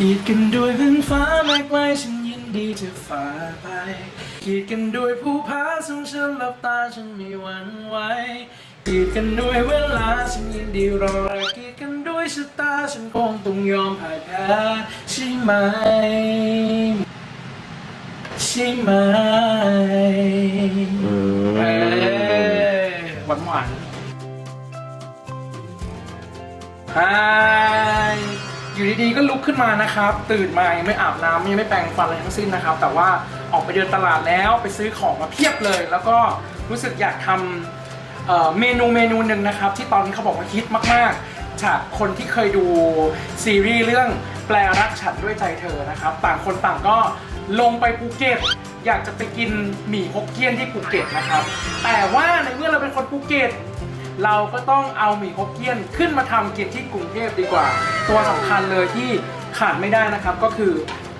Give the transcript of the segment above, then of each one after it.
กีดกันด้วยพื้นฟ้าแม้ไกลฉันยินดีจะฝ่าไปกีดกันด้วยผู้พาสงฉันหลับตาฉันไม่หวั่นไหวกีดกันด้วยเวลาฉันยินดีรอกีดกันด้วยชะตาฉันคงต้องยอมพ่ายแพ้ใช่ไหมใช่ไหมเอ้หวานหวานฮาย อยู่ดีๆก็ลุกขึ้นมานะครับ ตื่นมายังไม่อาบน้ำยังไม่แปรงฟันอะไรทั้งสิ้นนะครับ แต่ว่าออกไปเดินตลาดแล้วไปซื้อของมาเพียบเลย แล้วก็รู้สึกอยากทำเอ่อเมนูเมนูหนึ่งนะครับ ที่ตอนนี้เขาบอกว่าฮิตมากๆ จากคนที่เคยดูซีรีส์เรื่องแปลรักฉันด้วยใจเธอนะครับ ต่างคนต่างก็ลงไปภูเก็ตอยากจะไปกินหมี่ฮกเกี้ยนที่ภูเก็ตนะครับ แต่ว่าในเมื่อเราเป็นคนภูเก็ต เราก็ต้องเอาหมี่ฮกเกี้ยนขึ้นมาทำกินที่กรุงเทพดีกว่า ตัวสำคัญเลยที่ขาดไม่ได้นะครับ ก็คือ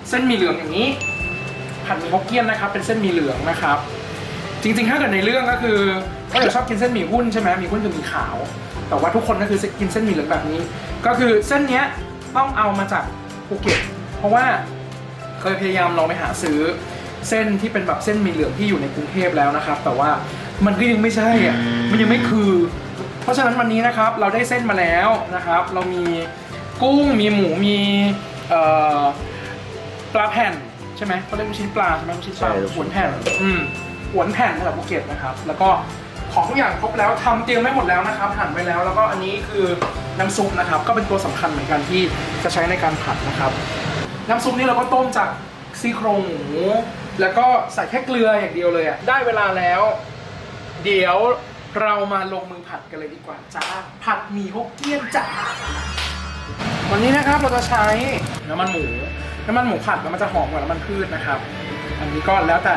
เส้นหมี่เหลืองอย่างนี้ ผัดหมี่ฮกเกี้ยนนะครับ เป็นเส้นหมี่เหลืองนะครับ จริงๆ ถ้าเกิดในเรื่องก็คือเขาจะชอบกินเส้นหมี่หุ้นใช่ไหมหมี่หุ้นคือหมี่ขาว แต่ว่าทุกคนก็คือกินเส้นหมี่เหลืองแบบนี้ ก็คือเส้นเนี้ยต้องเอามาจากภูเก็ต เพราะว่าเคยพยายามลองไปหาซื้อ เส้นที่เป็นแบบเส้นหมี่เหลืองที่อยู่ในกรุงเทพแล้วนะครับ แต่ว่ามันก็ยังไม่ใช่อะ มันยังไม่คือ เพราะฉะนั้นวันนี้นะครับเราได้เส้นมาแล้วนะครับ เรามีกุ้งมีหมูมีเอ่อปลาแผ่นใช่ไหมเขาเรียกลูกชิ้นปลาใช่ไหมลูกชิ้นปลาใช่ลูกชิ้นหวนแผ่นอืมหวนแผ่นมาจากภูเก็ตนะครับ แล้วก็ของทุกอย่างครบแล้วทำเตรียมไว้หมดแล้วนะครับหั่นไว้แล้ว แล้วก็อันนี้คือน้ำซุปนะครับ ก็เป็นตัวสำคัญเหมือนกันที่จะใช้ในการผัดนะครับ น้ำซุปนี่เราก็ต้มจากซี่โครงหมูแล้วก็ใส่แค่เกลืออย่างเดียวเลยอะได้เวลาแล้ว เดี๋ยว เรามาลงมือผัดกันเลยดีกว่าจ้า ผัดหมี่ฮกเกี้ยนจ้า วันนี้นะครับเราจะใช้น้ำมันหมู น้ำมันหมูผัดแล้วมันจะหอมกว่าน้ำมันพืชนะครับ อันนี้ก็แล้วแต่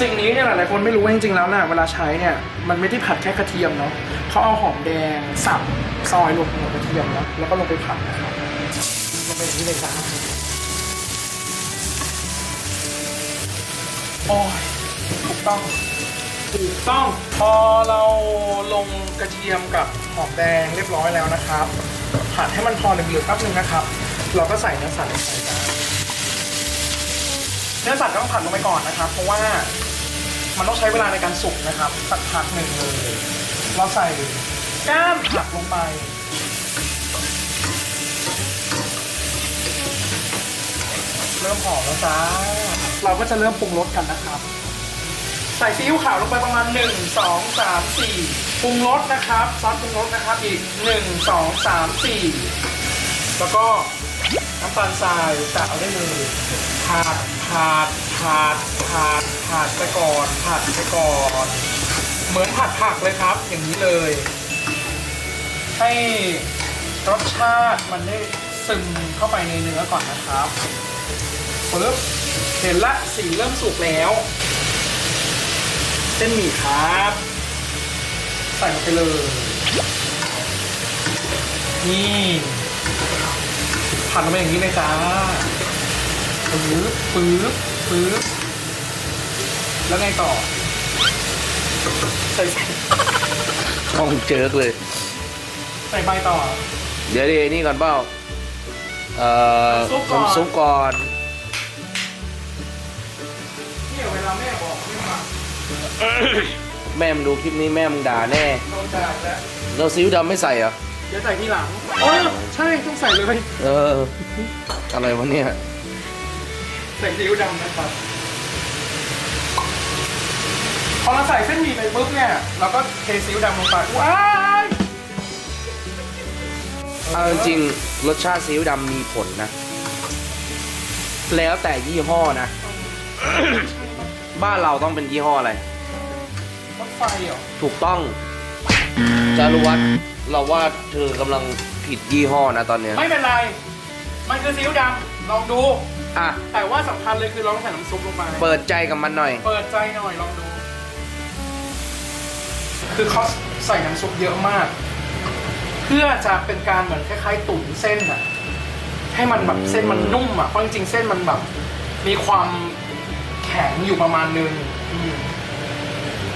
สิ่งนี้เนี่ยหลายๆคนไม่รู้ว่าจริงๆแล้วนะเวลาใช้เนี่ยมันไม่ได้ผัดแค่กระเทียมเนาะเขาเอาหอมแดงสับซอยลงกับกระเทียมเนาะแล้วก็ลงไปผัดนะครับลงไปอย่างนี้เลยจ้าโอ้ยถูกต้อง ถูกต้องพอเราลงกระเทียมกับหอมแดงเรียบร้อยแล้วนะครับ ผัดให้มันพอเหลืองๆแป๊บนึงนะครับ เราก็ใส่เนื้อสัตว์ลงไปจ้าเนื้อสัตว์ก็ต้องผัดลงไปก่อนนะครับ เพราะว่ามันต้องใช้เวลาในการสุกนะครับสักพักหนึ่งเลยเราใส่ก้ามผักลงไปเริ่มหอมแล้วจ้า เราก็จะเริ่มปรุงรสกันนะครับ ใส่ซีอิ๊วขาวลงไปประมาณ 1 2 3 4ปรุงรสนะครับซอสปรุงรสนะครับอีก 1 2 3 4 แล้วก็น้ำตาลทรายจะเอาได้เลยผัดผัดผัดผัดผัดไปก่อนผัดไปก่อน เหมือนผัดผักเลยครับ อย่างนี้เลย ให้รสชาติมันได้ซึมเข้าไปในเนื้อก่อนนะครับปึ๊บเห็นละสีเริ่มสุกแล้ว เส้นหมี่ครับ ใส่ลงไปเลย นี่ผัดลงไปอย่างนี้เลยจ้าปึ๊บปึ๊บปึ๊บแล้วไงต่อ ใส่ช่องเจิกเลย ใส่ใบต่อ เดี๋ยวดินี่ก่อนเปล่า เอ่อซุปก่อนน้ำซุปก่อน แม่มึงดูคลิปนี้แม่มึงด่าแน่ต้องจ่ายแล้ว เราซีอิ๊วดำไม่ใส่เหรอ เดี๋ยวใส่ทีหลังเออใช่ ต้องใส่เลย เออ อะไรวะเนี่ย ใส่ซีอิ๊วดำนะครับพอเราใส่เส้นหมี่ไปปุ๊บเนี่ยเราก็เทซีอิ๊วดำลงไปว้ายเอาจริงๆรสชาติซีอิ๊วดำมีผลนะ แล้วแต่ยี่ห้อนะ บ้านเราต้องเป็นยี่ห้ออะไร รถไฟเหรอ ถูกต้องจารุวัฒน์เราว่าเธอกำลังผิดยี่ห้อนะตอนเนี้ยไม่เป็นไร มันคือซีอิ๊วดำลองดู อะ แต่ว่าสำคัญเลยคือเราต้องใส่น้ำซุปลงไป เปิดใจกับมันหน่อย เปิดใจหน่อยลองดู คือเขาใส่น้ำซุปเยอะมาก เพื่อจะเป็นการเหมือนคล้ายๆตุ๋นเส้นอะให้มันแบบเส้นมันนุ่มอะเพราะจริงๆเส้นมันแบบ มีความแข็งอยู่ประมาณนึงอืม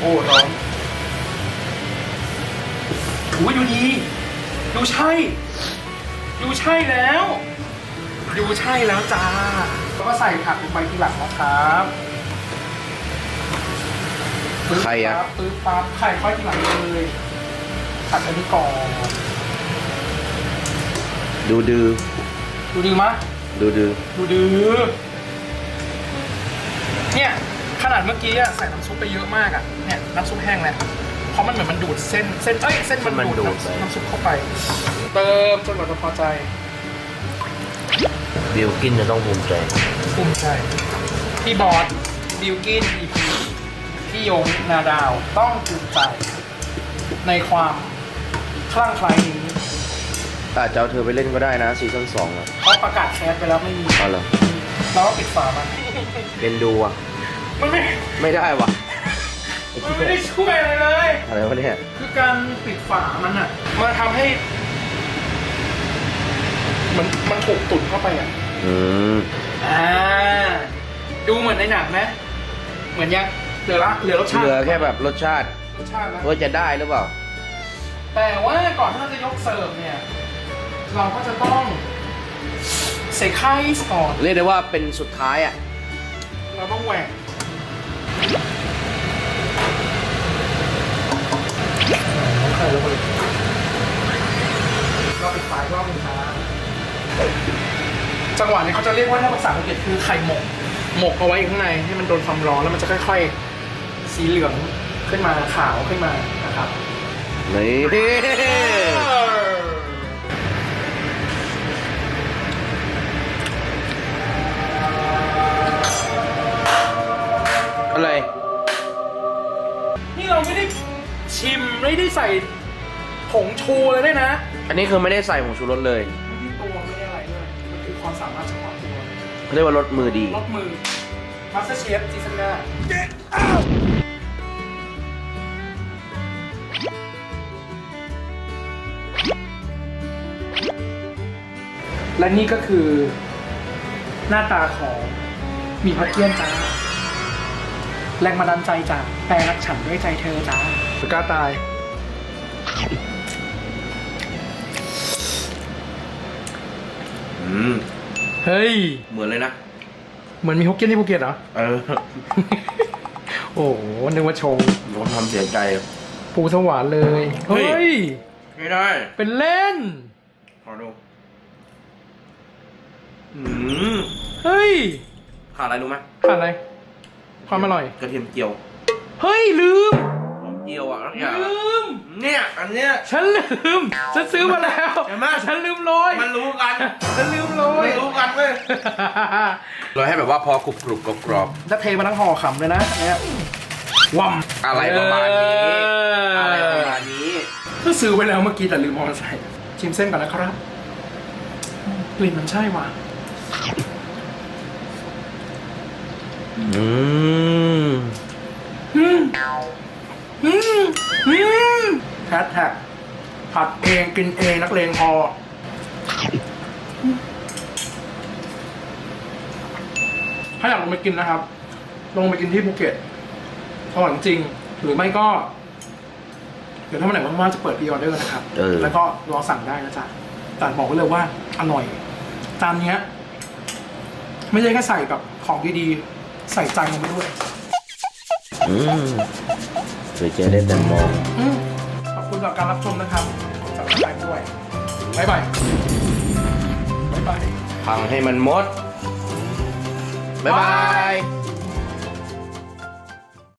โอ้ร้อนอุ้ยดูดีดูใช่ดูใช่แล้วดูใช่แล้วจ้า แล้วก็ใส่ผักลงไปทีหลังนะครับปึ๊บใครอะปั๊บปึ๊บปั๊บไข่ค่อยทีหลังเลยผัดอันนี้ก่อน ดูดือดูดีมะดูดือดูดื้อเนี่ย ขนาดเมื่อกี้อะใส่น้ำซุปไปเยอะมากอะเนี่ยน้ำซุปแห้งแหละเพราะมันเหมือนมันดูดเส้นเส้นเอ้ยเส้นมันมันดูดดูดน้ำน้ำซุปเข้าไป เติมจนกว่าจะพอใจบิวกินจะต้องภูมิใจภูมิใจพี่บอสบิวกินอีพีพี่ยงนาดาวต้องภูมิใจ ในความคลั่งไคล้นี้อาจจะเอาเธอไปเล่นก็ได้นะซีซั่นสองอะเขาประกาศแคสไปแล้วไม่มีเอาเหรอเราก็ปิดฝามัน เป็นดูอะ มันไม่ไม่ได้ว่ะมันไม่ได้ช่วยอะไรเลย อะไรวะเนี่ย คือการปิดฝามันอะมันทำให้ มันมันถูกตุ่นเข้าไปอะอืมอ่าดูเหมือนในหนังไหมเหมือนยังเหลือละเหลือรสชาติเหลือแค่แบบรสชาติรสชาติแล้วว่าจะได้หรือเปล่า แต่ว่าก่อนที่เราจะยกเสิร์ฟเนี่ย เราก็จะต้องใส่ไข่ก่อนเรียกได้ว่าเป็นสุดท้ายอะ เราต้องแหวก ไข่ลงไปเลยเราปิดฝาอีกรอบหนึงครับจังหวะนี้เขาจะเรียกว่าถ้าภาษาอังกฤษคือไข่หมก หมกเอาไว้ข้างในให้มันโดนความร้อนแล้วมันจะค่อย ๆ สีเหลืองขึ้นมาขาวขึ้นมานะครับ นี่ อะไร นี่เราไม่ได้ชิมไม่ได้ใส่ผงชูเลยด้วยนะอันนี้คือไม่ได้ใส่ผงชูรสเลยไม่ได้ตัวไม่ได้อะไรด้วยมันคือความสามารถเฉพาะตัวเขาเรียกว่ารสมือดีลดมือมาสเตอร์เชฟซีซั่นหน้าและนี่ก็คือหน้าตาของหมีพักเกี้ยนจ้า แรงบันดาลใจจากแปรรักฉันด้วยใจเธอจ้ากล้าตาย อืม เฮ้ย เหมือนเลยนะ เหมือนมีฮกเกี้ยนที่ภูเก็ตเหรอ เออโอ้โหนึกว่าชงผมทำเสียใจ ปูสวรรค์เลย เฮ้เฮ้ย ย ไม่ได้ เป็นเล่น ขอดู อืมเฮ้ย ขาดอะไรรู้ไหมขาดอะไร ความอร่อย กระเทียมเจียวเฮ้ยลืม หอมเจียวอะทุกอย่างลืม เนี่ยอันเนี้ย ฉันลืม ฉันซื้อมาแล้วเห็นไหม ฉันลืมโรยมันรู้กันฉันลืมโรยมันรู้กันเว้ยเราให้แบบว่าพอกรุบกรุบกรอบกรอบจะเทมาทั้งห่อขำเลยนะเนี่ยวัมอะไรประมาณนี้เอะไรประมาณนี้ ก็ซื้อไว้แล้วเมื่อกี้แต่ลืมเอามาใส่ชิมเส้นก่อนนะครับกลิ่นมันใช่ว่ะ อืมอืมอืมอืมแฮชแท็กผัดเองกินเองนักเลงพอ ถ้าอยากลงไปกินนะครับ ลงไปกินที่ภูเก็ตอร่อยจริง หรือไม่ก็ เดี๋ยวถ้าวันไหนว่างๆจะเปิดพรีออเดอร์นะครับ เออ แล้วก็รอสั่งได้นะจ๊ะ แต่บอกไว้เลยว่าอร่อย จานเนี้ย ไม่ใช่แค่ใส่แบบของดีๆ ใส่ใจลงไปด้วย อืมเคยเจอได้แต่มอง อืมขอบคุณสำหรับการรับชมนะครับสับสไครต์ด้วยบ๊ายบายบ๊ายบาย พังให้มันหมด บ๊ายบาย